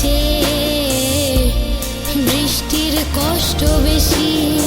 চেয়ে বৃষ্টির কষ্ট বেশি।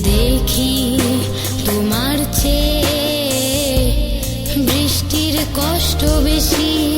দেখি তোমার চেয়ে? বৃষ্টির কষ্ট বেশি।